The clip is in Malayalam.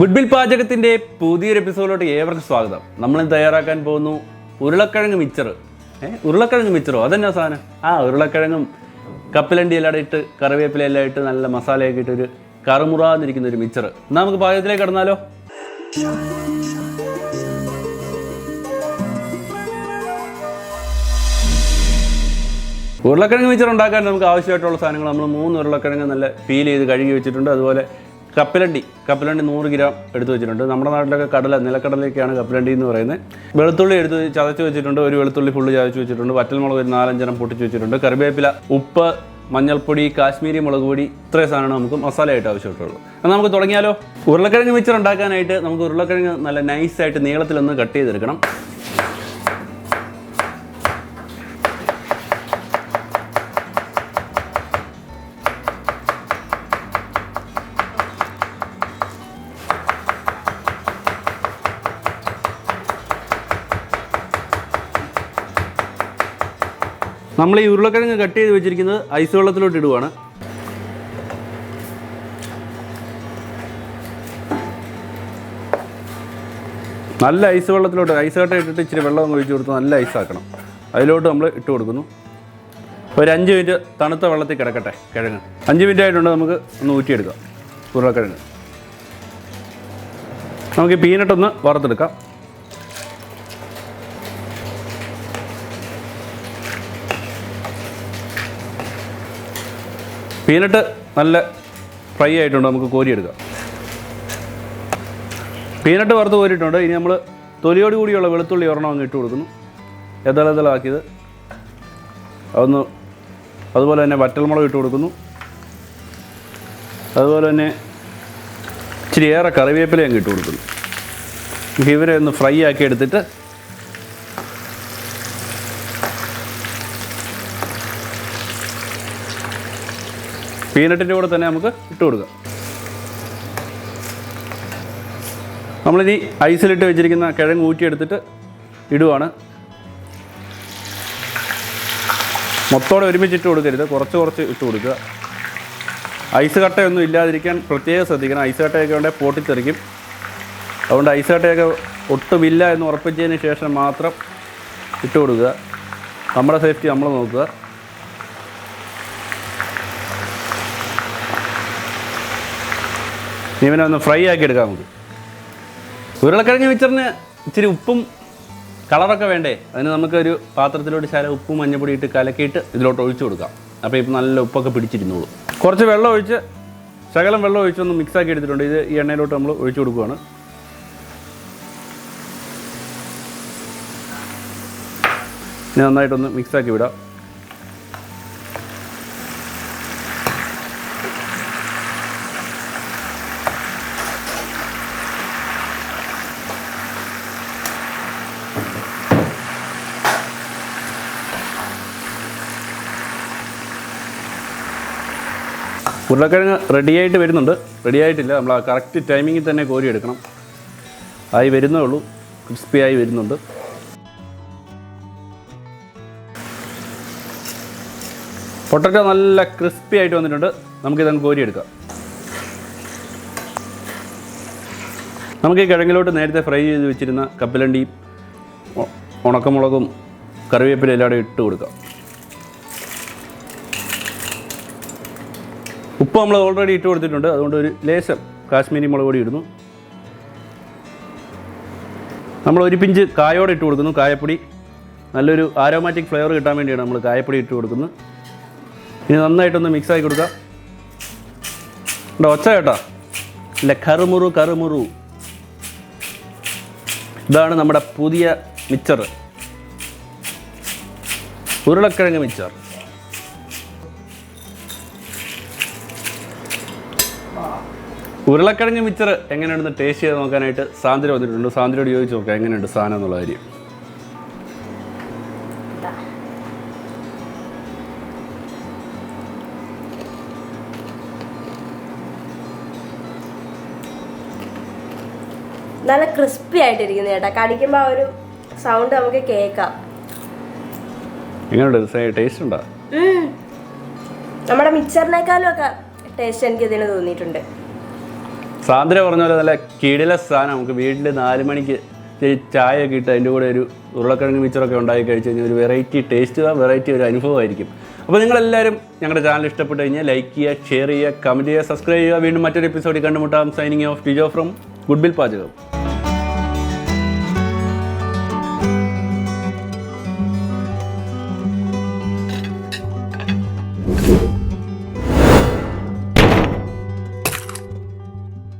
ഗുഡ്ബിൽ പാചകത്തിന്റെ പുതിയൊരു എപ്പിസോഡിലോട്ട് ഏവർക്കും സ്വാഗതം. നമ്മൾ തയ്യാറാക്കാൻ പോകുന്നു ഉരുളക്കിഴങ്ങ് മിച്ചർ. ഏഹ് ഉരുളക്കിഴങ്ങ് മിച്ചറോ? അതെന്നാ സാധനം. ആ ഉരുളക്കിഴങ്ങും കപ്പലണ്ടി എല്ലാം ഇട്ട് കറിവേപ്പില എല്ലാം ഇട്ട് നല്ല മസാലയൊക്കെ ഇട്ട് ഒരു കറുമുറാന്നിരിക്കുന്ന ഒരു മിച്ചർ. എന്നാൽ നമുക്ക് പാചകത്തിലേക്ക് കടന്നാലോ? ഉരുളക്കിഴങ്ങ് മിച്ചർ ഉണ്ടാക്കാൻ നമുക്ക് ആവശ്യമായിട്ടുള്ള സാധനങ്ങൾ നമ്മൾ മൂന്ന് ഉരുളക്കിഴങ്ങ് നല്ല പീൽ ചെയ്ത് കഴുകി വെച്ചിട്ടുണ്ട്. അതുപോലെ കപ്പലണ്ടി കപ്പലണ്ടി നൂറ് ഗ്രാം എടുത്തു വെച്ചിട്ടുണ്ട്. നമ്മുടെ നാട്ടിലൊക്കെ കടല നിലക്കടലൊക്കെയാണ് കപ്പലണ്ടി എന്ന് പറയുന്നത്. വെളുത്തുള്ളി എടുത്ത് ചതച്ച് വെച്ചിട്ടുണ്ട്. ഒരു വെളുത്തുള്ളി ഫുള്ള് ചതച്ച് വെച്ചിട്ടുണ്ട്. വറ്റൽമുളക് ഒരു നാലഞ്ചെണ്ണം പൊട്ടിച്ച് വെച്ചിട്ടുണ്ട്. കറിവേപ്പില ഉപ്പ് മഞ്ഞൾപ്പൊടി കാശ്മീരി മുളക് പൊടി ഇത്രയും സാധനമാണ് നമുക്ക് മസാലയായിട്ട് ആവശ്യമായിട്ടുള്ളൂ എന്നാൽ നമുക്ക് തുടങ്ങിയാലോ? ഉരുളക്കിഴങ്ങ് മിച്ചർ ഉണ്ടാക്കാനായിട്ട് നമുക്ക് ഉരുളക്കിഴങ്ങ് നല്ല നൈസായിട്ട് നീളത്തിലൊന്ന് കട്ട് ചെയ്തെടുക്കണം. നമ്മൾ ഈ ഉരുളക്കിഴങ്ങ് കട്ട് ചെയ്ത് വെച്ചിരിക്കുന്നത് ഐസ് വെള്ളത്തിലോട്ട് ഇടുവാണ്. നല്ല ഐസ് വെള്ളത്തിലോട്ട് ഐസ് കട്ട ഇട്ടിട്ട് ഇച്ചിരി വെള്ളം ഒഴിച്ച് കൊടുത്ത് നല്ല ഐസ് ആക്കണം. അതിലോട്ട് നമ്മൾ ഇട്ട് കൊടുക്കുന്നു. ഒരു അഞ്ച് മിനിറ്റ് തണുത്ത വെള്ളത്തിൽ കിടക്കട്ടെ കിഴങ്ങ്. അഞ്ച് മിനിറ്റ് ആയിട്ടുണ്ട് നമുക്ക് ഒന്ന് ഊറ്റിയെടുക്കാം. ഉരുളക്കിഴങ്ങ്. നമുക്ക് പീനട്ടൊന്ന് വറുത്തെടുക്കാം. പീനട്ട് നല്ല ഫ്രൈ ആയിട്ടുണ്ട് നമുക്ക് കോരിയെടുക്കാം. പീനട്ട് വറുത്ത് കോരിയിട്ടുണ്ട് ഇനി നമ്മൾ തൊലിയോട് കൂടിയുള്ള വെളുത്തുള്ളി ഒരെണ്ണം അങ്ങ് ഇട്ട് കൊടുക്കുന്നു. എതളതളാക്കിയത്. അതൊന്ന് അതുപോലെ തന്നെ വറ്റൽമുളക് ഇട്ട് കൊടുക്കുന്നു. അതുപോലെ തന്നെ ഇച്ചിരി ഏറെ കറിവേപ്പില അങ്ങ് ഇട്ട് കൊടുക്കുന്നു. ഇവരെ ഒന്ന് ഫ്രൈ ആക്കി എടുത്തിട്ട് പീനട്ടിന്റെ കൂടെ തന്നെ നമുക്ക് ഇട്ട് കൊടുക്കാം. നമ്മളിനി ഐസിലിട്ട് വെച്ചിരിക്കുന്ന കിഴങ്ങ് ഊറ്റിയെടുത്തിട്ട് ഇടുവാണ്. മൊത്തോടെ ഒരുമിച്ച് ഇട്ട് കൊടുക്കരുത്. കുറച്ച് കുറച്ച് ഇട്ട് കൊടുക്കുക. ഐസ് കട്ടയൊന്നും ഇല്ലാതിരിക്കാൻ പ്രത്യേകം ശ്രദ്ധിക്കണം. ഐസ് കട്ടയൊക്കെ ഉണ്ടെങ്കിൽ പൊട്ടിത്തെറിക്കും. അതുകൊണ്ട് ഐസ് കട്ടയൊക്കെ ഒട്ടുമില്ല എന്ന് ഉറപ്പിച്ചതിന് ശേഷം മാത്രം ഇട്ട് കൊടുക്കുക. നമ്മുടെ സേഫ്റ്റി നമ്മൾ നോക്കുക. ഇവനെ ഒന്ന് ഫ്രൈ ആക്കി എടുക്കാം നമുക്ക് ഉരുളക്കിഴങ്ങ് മിച്ചറിന് ഇച്ചിരി ഉപ്പും കളറൊക്കെ വേണ്ടേ? അതിന് നമുക്കൊരു പാത്രത്തിലോട്ട് ശാല ഉപ്പും മഞ്ഞപ്പൊടി ഇട്ട് കലക്കിയിട്ട് ഇതിലോട്ട് ഒഴിച്ചു കൊടുക്കാം. അപ്പോൾ ഇപ്പം നല്ല ഉപ്പൊക്കെ പിടിച്ചിരുന്നോളൂ. കുറച്ച് വെള്ളം ഒഴിച്ച് ശകലം വെള്ളം ഒഴിച്ച് ഒന്ന് മിക്സ് ആക്കി എടുത്തിട്ടുണ്ട്. ഇത് ഈ എണ്ണയിലോട്ട് നമ്മൾ ഒഴിച്ചു കൊടുക്കുകയാണ് ഇനി നന്നായിട്ടൊന്ന് മിക്സ് ആക്കി വിടാം. ഉരുളക്കിഴങ്ങ് റെഡിയായിട്ട് വരുന്നുണ്ട്. റെഡി ആയിട്ടില്ല. നമ്മൾ ആ കറക്റ്റ് ടൈമിങ്ങിൽ തന്നെ കോരിയെടുക്കണം ആയി വരുന്നേ ഉള്ളൂ. ക്രിസ്പി ആയി വരുന്നുണ്ട്. പൊട്ടറ്റോ നല്ല ക്രിസ്പി ആയിട്ട് വന്നിട്ടുണ്ട്. നമുക്കിതങ്ങ് കോരി എടുക്കാം. നമുക്ക് ഈ കിഴങ്ങിലോട്ട് നേരത്തെ ഫ്രൈ ചെയ്ത് വെച്ചിരുന്ന കപ്പലണ്ടിയും ഉണക്കമുളകും കറിവേപ്പില എല്ലാവരും ഇട്ട് കൊടുക്കാം. ഉപ്പ് നമ്മൾ ഓൾറെഡി ഇട്ട് കൊടുത്തിട്ടുണ്ട്. അതുകൊണ്ട് ഒരു ലേസർ കാശ്മീരി മുളക് പൊടി ഇടുന്നു. നമ്മൾ ഒരു പിഞ്ച് കായോടെ ഇട്ട് കൊടുക്കുന്നു. കായപ്പൊടി. നല്ലൊരു ആരോമാറ്റിക് ഫ്ലേവർ കിട്ടാൻ വേണ്ടിയാണ് നമ്മൾ കായപ്പൊടി ഇട്ട് കൊടുക്കുന്നത്. ഇനി നന്നായിട്ടൊന്ന് മിക്സ് ആക്കി കൊടുക്കാം. ഇവിടെ ഒച്ച കേട്ടോ. ഇല്ല കറുമുറു കറുമുറു. ഇതാണ് നമ്മുടെ പുതിയ മിച്ചർ ഉരുളക്കിഴങ്ങ് മിച്ചർ ഉരുളക്കിഴങ്ങ് മിച്ചർ എങ്ങനെയുണ്ടെന്ന് ടേസ്റ്റ് ചെയ്ത് നോക്കാനായിട്ട് സാന്ദ്ര വന്നിട്ടുണ്ട്. സാന്ദ്രയോട് ചോദിച്ചു നോക്കാം എങ്ങനെയുണ്ട് സാധനം എന്നുള്ള കാര്യം. നല്ല ക്രിസ്പി ആയിട്ടിരിക്കുന്നു ചേട്ടാ കടിക്കുമ്പോൾ ആ ഒരു സൗണ്ട് നമുക്ക് കേൾക്കാം. എങ്ങനെയുണ്ട്? ടേസ്റ്റ് ഉണ്ടോ? നമ്മുടെ മിക്സറിനേക്കാളും ഒക്കെ ടേസ്റ്റ് എനിക്ക് ഇതിന് തോന്നിയിട്ടുണ്ട്. സാന്ദ്ര പറഞ്ഞ പോലെ നല്ല കിടില സാധനം. നമുക്ക് വീട്ടിൽ നാല് മണിക്ക് ചായ ഒക്കെ ഇട്ട് അതിന്റെ കൂടെ ഒരു ഉരുളക്കിഴങ്ങ് മിച്ചറൊക്കെ ഉണ്ടാക്കി കഴിച്ച് കഴിഞ്ഞാൽ ഒരു വെറൈറ്റി ടേസ്റ്റ് വെറൈറ്റി ഒരു അനുഭവമായിരിക്കും. അപ്പോൾ നിങ്ങളെല്ലാവരും ഞങ്ങളുടെ ചാനൽ ഇഷ്ടപ്പെട്ട് കഴിഞ്ഞാൽ ലൈക്ക് ചെയ്യുക ഷെയർ ചെയ്യുക കമന്റ് ചെയ്യുക സബ്സ്ക്രൈബ് ചെയ്യുക. വീണ്ടും മറ്റൊരു എപ്പിസോഡിൽ കണ്ടുമുട്ടാം. Signing off Tijo from good bill പാചകം